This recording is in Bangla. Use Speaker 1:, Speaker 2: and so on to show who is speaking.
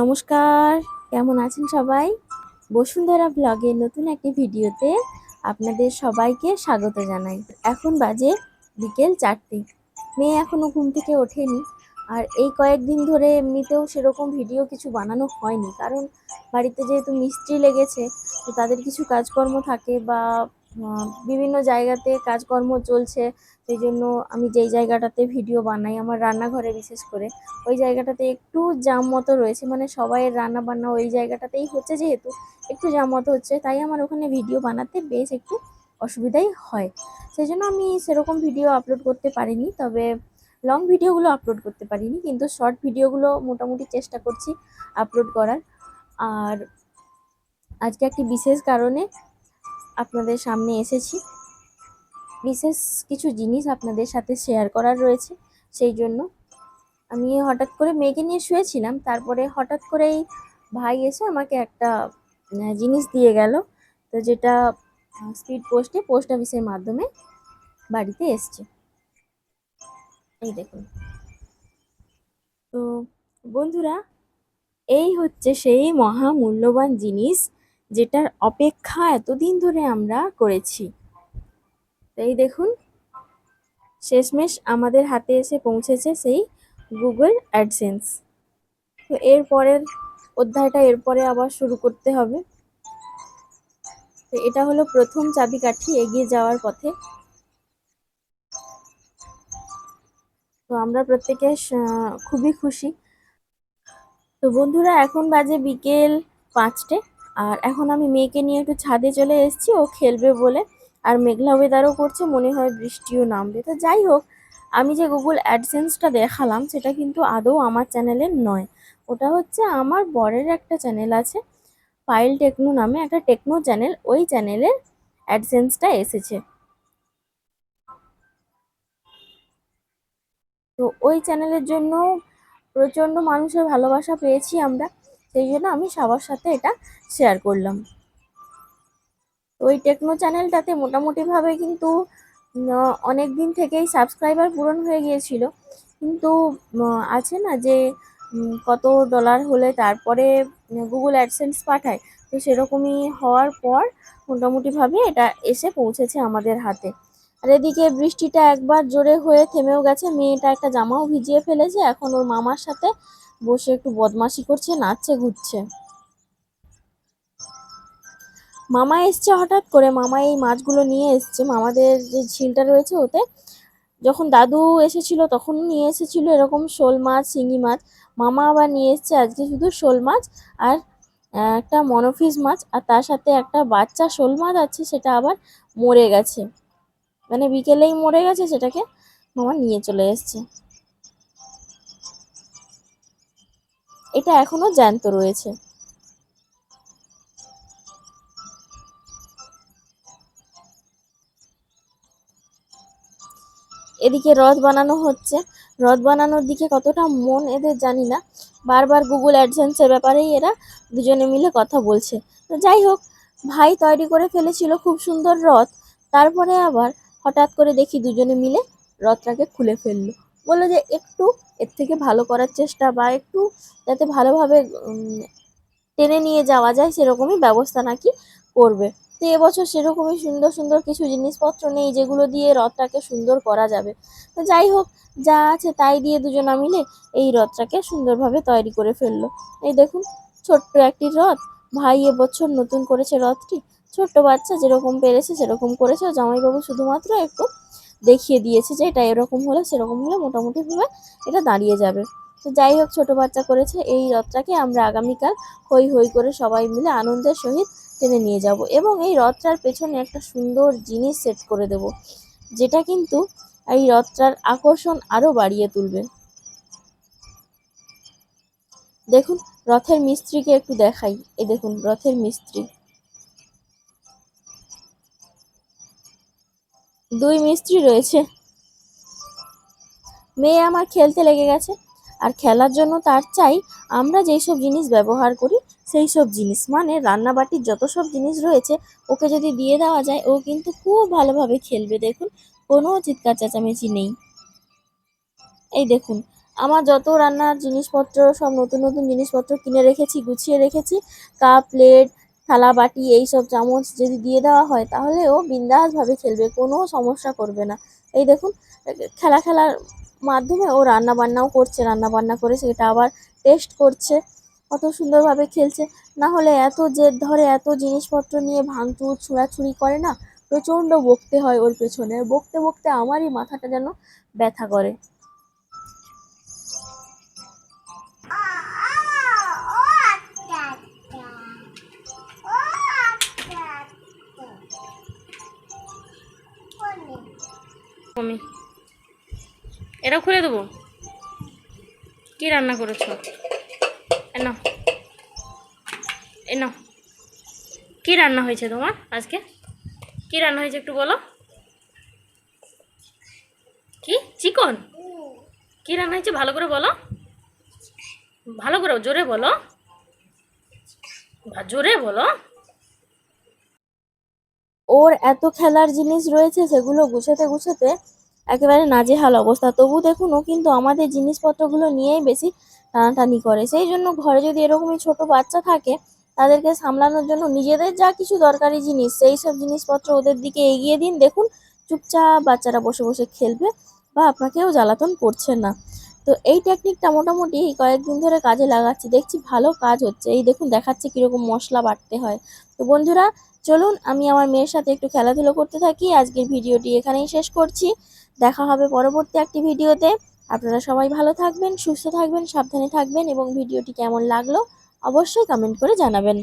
Speaker 1: নমস্কার, কেমন আছেন সবাই? বসুন্ধরা ব্লগের নতুন একটি ভিডিওতে আপনাদের সবাইকে স্বাগত জানাই। এখন বাজে বিকেল চারটে, মেয়ে এখনও ঘুম থেকে ওঠেনি। আর এই কয়েকদিন ধরে এমনিতেও সেরকম ভিডিও কিছু বানানো হয়নি। কারণ বাড়িতে যেহেতু মিস্ত্রি লেগেছে, তো তাদের কিছু কাজকর্ম থাকে বা বিভিন্ন জায়গাতে কাজকর্ম চলছে, সেই জন্য আমি যেই জায়গাটাতে ভিডিও বানাই, আমার রান্নাঘরে বিশেষ করে, ওই জায়গাটাতে একটু জাম মতো রয়েছে মানে সবাইয়ের রান্না বান্না ওই জায়গাটাতেই হচ্ছে যেহেতু, একটু জাম মতো হচ্ছে, তাই আমার ওখানে ভিডিও বানাতে বেশ একটু অসুবিধাই হয়। সেই জন্য আমি সেরকম ভিডিও আপলোড করতে পারিনি, তবে লং ভিডিওগুলো আপলোড করতে পারিনি, কিন্তু শর্ট ভিডিওগুলো মোটামুটি চেষ্টা করছি আপলোড করার। আর আজকে একটি বিশেষ কারণে আপনাদের সামনে এসেছি। বিশেষ কিছু জিনিস আপনাদের সাথে শেয়ার করার রয়েছে, সেই জন্য। আমি হঠাৎ করে মেয়েকে নিয়ে শুয়েছিলাম, তারপরে হঠাৎ করেই ভাই এসে আমাকে একটা জিনিস দিয়ে গেল। তো যেটা স্পিড পোস্টে পোস্ট অফিসের মাধ্যমে বাড়িতে এসছে। এই দেখুন। তো বন্ধুরা, এই হচ্ছে সেই মহা মূল্যবান জিনিস। যেটার অপেক্ষা এতদিন ধরে আমরা করেছি। তাই দেখুন, শেষমেশ আমাদের হাতে এসে পৌঁছেছে সেই গুগল অ্যাডসেন্স তো এর পরের অধ্যায়টা এরপরে আবার শুরু করতে হবে। তো এটা হলো প্রথম চাবিকাঠি এগিয়ে যাওয়ার পথে। তো আমরা প্রত্যেকে খুবই খুশি। তো বন্ধুরা, এখন বাজে বিকেল পাঁচটে। আর এখন আমি মেয়েকে নিয়ে একটু ছাদে চলে এসেছি, ও খেলবে বলে। আর মেঘলা ওয়েদারও করছে, মনে হয় বৃষ্টিও নামবে। তো যাই হোক, আমি যে গুগল অ্যাডসেন্সটা দেখালাম, সেটা কিন্তু আদৌ আমার চ্যানেলের নয়। ওটা হচ্ছে আমার বরের একটা চ্যানেল আছে ফাইল টেকনো নামে একটা টেকনো চ্যানেল। ওই চ্যানেলের অ্যাডসেন্সটা এসেছে। তো ওই চ্যানেলের জন্য প্রচণ্ড মানুষের ভালোবাসা পেয়েছি আমরা। সেই জন্য আমি সবার সাথে এটা শেয়ার করলাম। ওই টেকনো চ্যানেলটাতে মোটামুটিভাবে কিন্তু অনেক দিন থেকেই সাবস্ক্রাইবার পূরণ হয়ে গিয়েছিল। কিন্তু আছে না যে কত ডলার হলে তারপরে গুগল অ্যাডসেন্স পাঠায়। তো সেরকমই হওয়ার পর মোটামুটিভাবে এটা এসে পৌঁছেছে আমাদের হাতে। আর এদিকে বৃষ্টিটা একবার জোরে হয়ে থেমেও গেছে। মেয়েটা একটা জামাও ভিজিয়ে ফেলেছে। এখন ওর মামার সাথে বসে একটু বদমাশি করছে, নাচছে, ঘুরছে। মামা এসছে হঠাৎ করে। মামা এই মাছগুলো নিয়ে এসছে। মামাদের যে ঝিলটা রয়েছে ওতে। যখন দাদু এসেছিল তখন নিয়ে এসেছিল এরকম শোল মাছ, শিঙি মাছ। মামা আবার নিয়ে এসছে আজকে শুধু শোল মাছ আর একটা মনোফিস মাছ। আর তার সাথে একটা বাচ্চা শোল মাছ আছে, সেটা আবার মরে গেছে। মানে বিকেলেই মরে গেছে সেটাকে মামা নিয়ে চলে এসছে। এটা এখনও জ্যান্ত রয়েছে। এদিকে রথ বানানো হচ্ছে। রথ বানানোর দিকে কতটা মন এদের জানি না। বারবার গুগল অ্যাডসেন্সের ব্যাপারেই এরা দুজনে মিলে কথা বলছে। তো যাই হোক, ভাই তৈরি করে ফেলেছিল খুব সুন্দর রথ তারপরে আবার হঠাৎ করে দেখি দুজনে মিলে রথটাকে খুলে ফেলল। বলল যে, একটু এর থেকে ভালো করার চেষ্টা বা একটু যাতে ভালোভাবে টেনে নিয়ে যাওয়া যায় সেরকমই ব্যবস্থা নাকি করবে? তো এবছর সেরকমই সুন্দর সুন্দর কিছু জিনিসপত্র নেই যেগুলো দিয়ে রথটাকে সুন্দর করা যাবে। তো যাই হোক, যা আছে তাই দিয়ে দুজনা মিলে এই রথটাকে সুন্দরভাবে তৈরি করে ফেলল। এই দেখুন, ছোট্ট একটি রথ। ভাই, এবছর নতুন করেছে রথটি? ছোট্ট বাচ্চা যেরকম পেরেছে, সেরকম করেছে। জামাইবাবু শুধুমাত্র একটু দেখিয়ে দিয়েছে যে এটা এরকম হলে, সেরকম হলে মোটামুটিভাবে এটা দাঁড়িয়ে যাবে। তো যাই হোক, ছোট বাচ্চা করেছে এই রথটাকে। আমরা আগামীকাল হই হই করে সবাই মিলে আনন্দের সহিত টেনে নিয়ে যাব এবং এই রথটার পেছনে একটা সুন্দর জিনিস সেট করে দেব, যেটা কিন্তু এই রথটার আকর্ষণ আরও বাড়িয়ে তুলবে। দেখুন রথের মিস্ত্রিকে একটু দেখাই। এই দেখুন, রথের মিস্ত্রি। দুই মিস্ত্রি রয়েছে। মেয়ে আমার খেলতে লেগে গেছে। আর খেলার জন্য তার চাই আমরা যেই সব জিনিস ব্যবহার করি, সেই সব জিনিস। মানে রান্নাবাটির যত সব জিনিস রয়েছে, ওকে যদি দিয়ে দেওয়া যায়, ও কিন্তু খুব ভালোভাবে খেলবে। দেখুন, কোনো চিৎকার চেঁচামেচি নেই। এই দেখুন আমার যত রান্নার জিনিসপত্র, সব নতুন নতুন জিনিসপত্র কিনে রেখেছি, গুছিয়ে রেখেছি, কাপ, প্লেট, থালা, বাটি, এইসব চামচ যদি দিয়ে দেওয়া হয়, তাহলে ও বিন্দাসভাবে খেলবে, কোনো সমস্যা করবে না। এই দেখুন, খেলা খেলার মাধ্যমে ও রান্না বান্নাও করছে রান্না বান্না করে সেটা আবার টেস্ট করছে, কত সুন্দরভাবে খেলছে। না হলে এত জেদ ধরে, এত জিনিসপত্র নিয়ে ভাঙচুর, ছোঁড়াছুড়ি করে না, প্রচণ্ড বকতে হয় ওর পেছনে। বকতে বকতে আমারই মাথাটা যেন ব্যথা করে।
Speaker 2: মম্মি এটাও খুলে দেবো? কি রান্না করেছ? এনো এনো কি রান্না হয়েছে তোমার আজকে? কি রান্না হয়েছে একটু বলো। কি? চিকন? কি রান্না হয়েছে ভালো করে বলো। ভালো করে জোরে বলো। জোরে বলো।
Speaker 1: ওর এত খেলার জিনিস রয়েছে, সেগুলো গুছোতে গুছোতে একেবারে নাজেহাল অবস্থা। তবু দেখুন, ও কিন্তু আমাদের জিনিসপত্রগুলো নিয়েই বেশি টানাটানি করে। সেই জন্য ঘরে যদি এরকমই ছোট বাচ্চা থাকে, তাদেরকে সামলানোর জন্য নিজেদের যা কিছু দরকারি জিনিস, সেই সব জিনিসপত্র ওদের দিকে এগিয়ে দিন। দেখুন, চুপচাপ বাচ্চারা বসে বসে খেলবে বা আপনাকেও জ্বালাতন করছে না। তো এই টেকনিকটা মোটামুটি কয়েকদিন ধরে কাজে লাগাচ্ছি। দেখছি ভালো কাজ হচ্ছে। এই দেখুন, দেখাচ্ছে কীরকম মশলা বাটতে হয়। তো বন্ধুরা চলুন, আমি আমার মেয়ের সাথে একটু খেলাধুলো করতে থাকি। আজকের ভিডিওটি এখানেই শেষ করছি। দেখা হবে পরবর্তী একটি ভিডিওতে। আপনারা সবাই ভালো থাকবেন, সুস্থ থাকবেন, সাবধানে থাকবেন এবং ভিডিওটি কেমন লাগল অবশ্যই কমেন্ট করে জানাবেন।